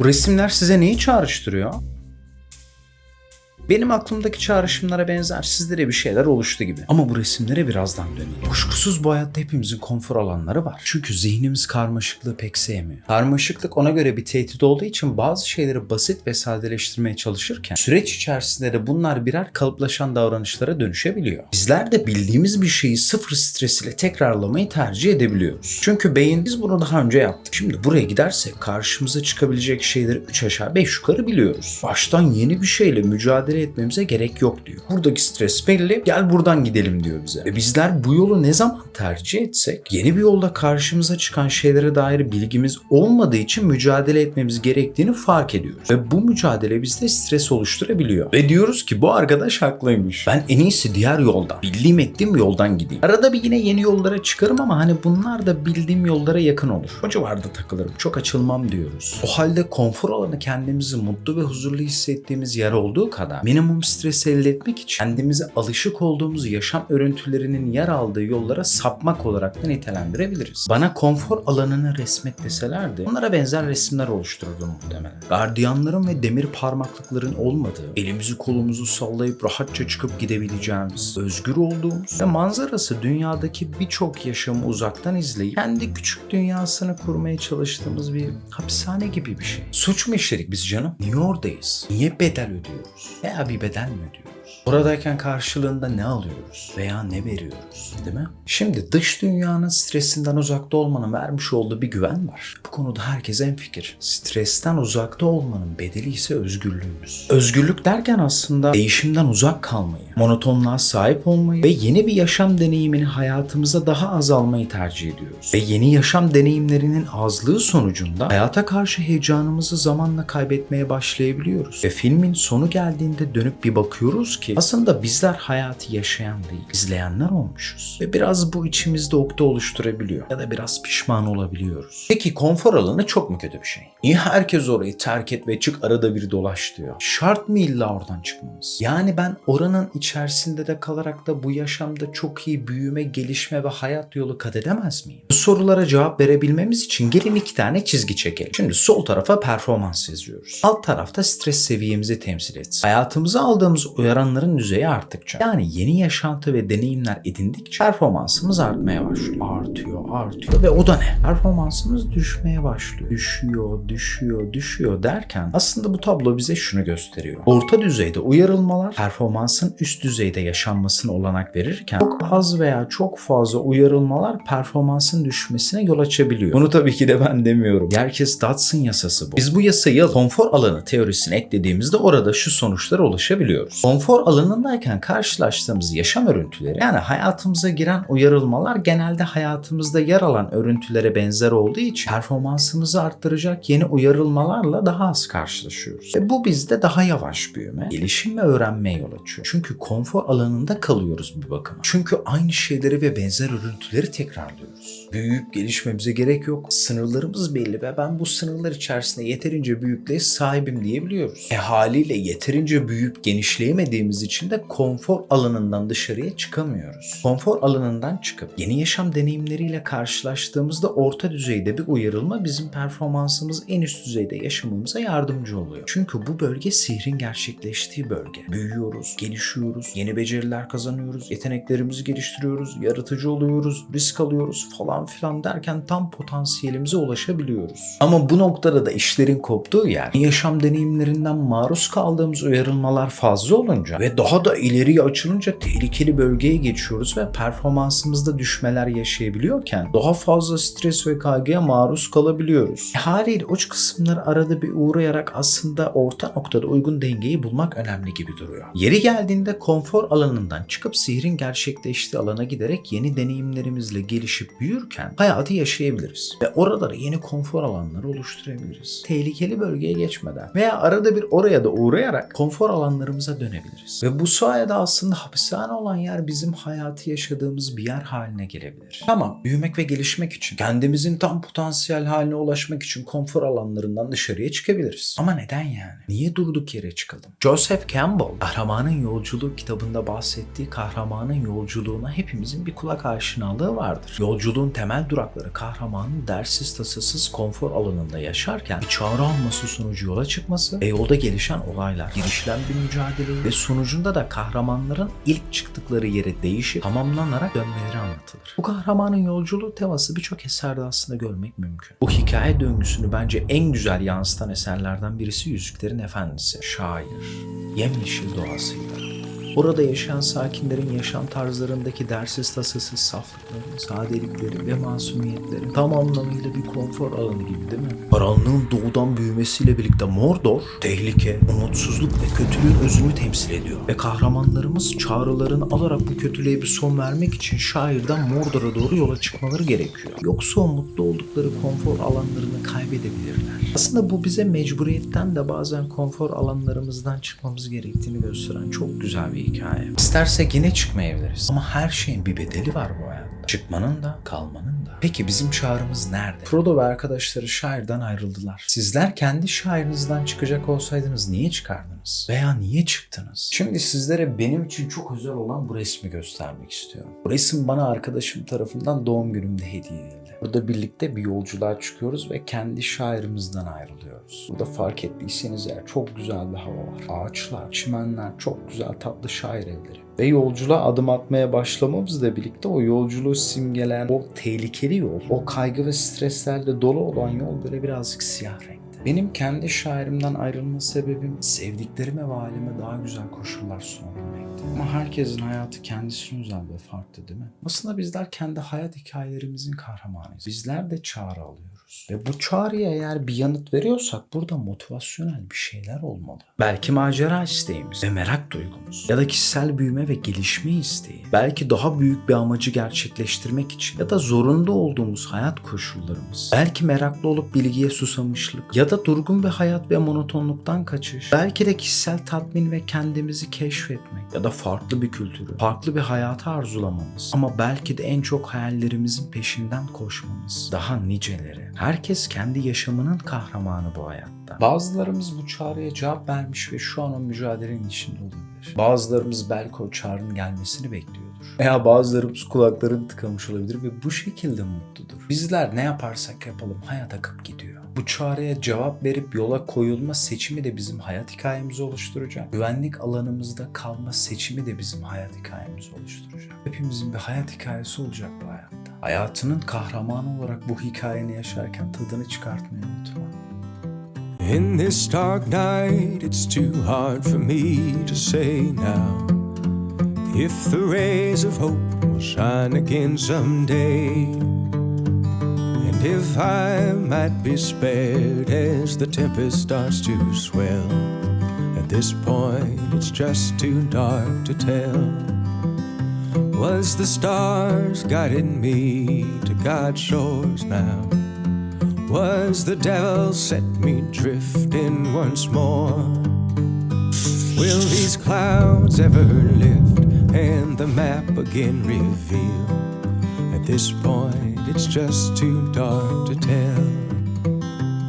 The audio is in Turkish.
Bu resimler size neyi çağrıştırıyor? Benim aklımdaki çağrışımlara benzer sizlere bir şeyler oluştu gibi. Ama bu resimlere birazdan dönelim. Kuşkusuz bu hayatta hepimizin konfor alanları var. Çünkü zihnimiz karmaşıklığı pek sevmiyor. Karmaşıklık ona göre bir tehdit olduğu için bazı şeyleri basit ve sadeleştirmeye çalışırken süreç içerisinde de bunlar birer kalıplaşan davranışlara dönüşebiliyor. Bizler de bildiğimiz bir şeyi sıfır stres ile tekrarlamayı tercih edebiliyoruz. Çünkü beyin biz bunu daha önce yaptık. Şimdi buraya gidersek karşımıza çıkabilecek şeyleri 3 aşağı 5 yukarı biliyoruz. Baştan yeni bir şeyle mücadele etmemize gerek yok diyor. Buradaki stres belli gel buradan gidelim diyor bize. Ve bizler bu yolu ne zaman tercih etsek yeni bir yolda karşımıza çıkan şeylere dair bilgimiz olmadığı için mücadele etmemiz gerektiğini fark ediyoruz. Ve bu mücadele bizde stres oluşturabiliyor. Ve diyoruz ki bu arkadaş haklıymış. Ben en iyisi diğer yoldan, bildiğim ettiğim yoldan gideyim. Arada bir yine yeni yollara çıkarım ama hani bunlar da bildiğim yollara yakın olur. O civarda takılırım. Çok açılmam diyoruz. O halde konfor alanı kendimizi mutlu ve huzurlu hissettiğimiz yer olduğu kadar minimum stres elde etmek için kendimizi alışık olduğumuz yaşam örüntülerinin yer aldığı yollara sapmak olarak da nitelendirebiliriz. Bana konfor alanını resmet deselerdi onlara benzer resimler oluştururdum muhtemelen. Gardiyanların ve demir parmaklıkların olmadığı, elimizi kolumuzu sallayıp rahatça çıkıp gidebileceğimiz, özgür olduğumuz ve manzarası dünyadaki birçok yaşamı uzaktan izleyip kendi küçük dünyasını kurmaya çalıştığımız bir hapishane gibi bir şey. Suç mu işledik biz canım? Niye oradayız? Niye bedel ödüyoruz? Veya bir bedel mi ödüyoruz? Oradayken karşılığında ne alıyoruz veya ne veriyoruz değil mi? Şimdi dış dünyanın stresinden uzakta olmanın vermiş olduğu bir güven var. Bu konuda herkes en fikir. Stresten uzakta olmanın bedeli ise özgürlüğümüz. Özgürlük derken aslında değişimden uzak kalmayı, monotonluğa sahip olmayı ve yeni bir yaşam deneyimini hayatımıza daha az almayı tercih ediyoruz. Ve yeni yaşam deneyimlerinin azlığı sonucunda hayata karşı heyecanımızı zamanla kaybetmeye başlayabiliyoruz. Ve filmin sonu geldiğinde dönüp bir bakıyoruz ki aslında bizler hayatı yaşayan değil, izleyenler olmuşuz. Ve biraz bu içimizde okta oluşturabiliyor. Ya da biraz pişman olabiliyoruz. Peki konfor alanı çok mu kötü bir şey? Niye herkes orayı terk et ve çık arada bir dolaş diyor? Şart mı illa oradan çıkmamız? Yani ben oranın içerisinde de kalarak da bu yaşamda çok iyi büyüme, gelişme ve hayat yolu kat edemez miyim? Bu sorulara cevap verebilmemiz için gelin iki tane çizgi çekelim. Şimdi sol tarafa performans yazıyoruz. Alt tarafta stres seviyemizi temsil etsin. Hayatımıza aldığımız uyaranların düzeyi arttıkça yani yeni yaşantı ve deneyimler edindikçe performansımız artmaya başlıyor. Artıyor, artıyor ve o da ne? Performansımız düşmeye başlıyor. Düşüyor, düşüyor, düşüyor derken aslında bu tablo bize şunu gösteriyor. Orta düzeyde uyarılmalar performansın üst düzeyde yaşanmasına olanak verirken çok az veya çok fazla uyarılmalar performansın düşmesine yol açabiliyor. Bunu tabii ki de ben demiyorum. Herkes Dodson yasası bu. Biz bu yasayı konfor alanı teorisine eklediğimizde orada şu sonuçlara ulaşabiliyoruz. Konfor alanındayken karşılaştığımız yaşam örüntüleri yani hayatımıza giren uyarılmalar genelde hayatımızda yer alan örüntülere benzer olduğu için performansımızı arttıracak yeni uyarılmalarla daha az karşılaşıyoruz. Ve bu bizde daha yavaş büyüme, gelişim ve öğrenmeye yol açıyor. Çünkü konfor alanında kalıyoruz bir bakıma. Çünkü aynı şeyleri ve benzer örüntüleri tekrarlıyoruz. Büyüyüp gelişmemize gerek yok. Sınırlarımız belli ve ben bu sınırlar içerisinde yeterince büyüklüğe sahibim diyebiliyoruz. E haliyle yeterince büyüyüp genişleyemediğimiz için de konfor alanından dışarıya çıkamıyoruz. Konfor alanından çıkıp yeni yaşam deneyimleriyle karşılaştığımızda orta düzeyde bir uyarılma bizim performansımız en üst düzeyde yaşamamıza yardımcı oluyor. Çünkü bu bölge sihrin gerçekleştiği bölge. Büyüyoruz, gelişiyoruz, yeni beceriler kazanıyoruz, yeteneklerimizi geliştiriyoruz, yaratıcı oluyoruz, risk alıyoruz falan filan derken tam potansiyelimize ulaşabiliyoruz. Ama bu noktada da işlerin koptuğu yer yaşam deneyimlerinden maruz kaldığımız uyarılmalar fazla olunca ve daha da ileriye açılınca tehlikeli bölgeye geçiyoruz ve performansımızda düşmeler yaşayabiliyorken daha fazla stres ve kaygıya maruz kalabiliyoruz. E, haliyle uç kısımlar arada bir uğrayarak aslında orta noktada uygun dengeyi bulmak önemli gibi duruyor. Yeri geldiğinde konfor alanından çıkıp sihrin gerçekleştiği alana giderek yeni deneyimlerimizle gelişip büyürken hayatı yaşayabiliriz. Ve oralara yeni konfor alanları oluşturabiliriz. Tehlikeli bölgeye geçmeden veya arada bir oraya da uğrayarak konfor alanlarımıza dönebiliriz. Ve bu sayede aslında hapishane olan yer bizim hayatı yaşadığımız bir yer haline gelebilir. Tamam, büyümek ve gelişmek için, kendimizin tam potansiyel haline ulaşmak için konfor alanlarından dışarıya çıkabiliriz. Ama neden yani? Niye durduk yere çıkalım? Joseph Campbell, Kahramanın Yolculuğu kitabında bahsettiği kahramanın yolculuğuna hepimizin bir kulak aşinalığı vardır. Yolculuğun temel durakları kahramanın dersiz tasasız konfor alanında yaşarken çağrı alması sonucu yola çıkması ve yolda gelişen olaylar, girişilen bir mücadele ve sonucunda da kahramanların ilk çıktıkları yere değişip tamamlanarak dönmeleri anlatılır. Bu kahramanın yolculuğu teması birçok eserde aslında görmek mümkün. Bu hikaye döngüsünü bence en güzel yansıtan eserlerden birisi Yüzüklerin Efendisi. Şair, yemyeşil doğasıyla, Orada yaşayan sakinlerin yaşam tarzlarındaki dersiz tasasız saflıkları, sadelikleri ve masumiyetleri tam anlamıyla bir konfor alanı gibi değil mi? Karanlığın doğudan büyümesiyle birlikte Mordor, tehlike, umutsuzluk ve kötülüğün özünü temsil ediyor. Ve kahramanlarımız çağrılarını alarak bu kötülüğe bir son vermek için şairden Mordor'a doğru yola çıkmaları gerekiyor. Yoksa mutlu oldukları konfor alanlarını kaybedebilirler. Aslında bu bize mecburiyetten de bazen konfor alanlarımızdan çıkmamız gerektiğini gösteren çok güzel bir hikaye. İstersek yine çıkmayabiliriz. Ama her şeyin bir bedeli var bu hayatta. Çıkmanın da kalmanın da. Peki bizim çağrımız nerede? Frodo ve arkadaşları şairden ayrıldılar. Sizler kendi şairinizden çıkacak olsaydınız niye çıkardınız? Veya niye çıktınız? Şimdi sizlere benim için çok özel olan bu resmi göstermek istiyorum. Bu resim bana arkadaşım tarafından doğum günümde hediye edildi. Burada birlikte bir yolculuğa çıkıyoruz ve kendi şairimizden ayrılıyoruz. Burada fark ettiyseniz eğer çok güzel bir hava var. Ağaçlar, çimenler, çok güzel tatlı şair evleri. Ve yolculuğa adım atmaya başlamamızla birlikte o yolculuğu simgeleyen o tehlikeli yol, o kaygı ve streslerle dolu olan yol böyle birazcık siyah renkte. Benim kendi şairimden ayrılma sebebim sevdiklerime ve aileme daha güzel koşullar sunabilmekti. Ama herkesin hayatı kendisine özel ve farklı değil mi? Aslında bizler kendi hayat hikayelerimizin kahramanıyız. Bizler de çağrı alıyoruz. Ve bu çağrıya eğer bir yanıt veriyorsak burada motivasyonel bir şeyler olmalı. Belki macera isteğimiz ve merak duygumuz ya da kişisel büyüme ve gelişme isteği. Belki daha büyük bir amacı gerçekleştirmek için ya da zorunda olduğumuz hayat koşullarımız. Belki meraklı olup bilgiye susamışlık ya da durgun bir hayat ve monotonluktan kaçış. Belki de kişisel tatmin ve kendimizi keşfetmek ya da farklı bir kültürü, farklı bir hayatı arzulamamız. Ama belki de en çok hayallerimizin peşinden koşmamız. Daha niceleri. Herkes kendi yaşamının kahramanı bu hayatta. Bazılarımız bu çağrıya cevap vermiş ve şu an o mücadelenin içinde olabilir. Bazılarımız belki o çağrının gelmesini bekliyordur. Veya bazılarımız kulaklarını tıkamış olabilir ve bu şekilde mutludur. Bizler ne yaparsak yapalım hayat akıp gidiyor. Bu çağrıya cevap verip yola koyulma seçimi de bizim hayat hikayemizi oluşturacak. Güvenlik alanımızda kalma seçimi de bizim hayat hikayemizi oluşturacak. Hepimizin bir hayat hikayesi olacak bu hayatta. Hayatının kahramanı olarak bu hikayeni yaşarken tadını çıkartmayı unutma. In this dark night, it's too hard for me to say now. If the rays of hope will shine again someday, and if I might be spared as the tempest starts to swell. At this point, it's just too dark to tell. Was the stars guiding me to God's shores now? Was the devil set me drifting once more? Will these clouds ever lift and the map again reveal? At this point, it's just too dark to tell.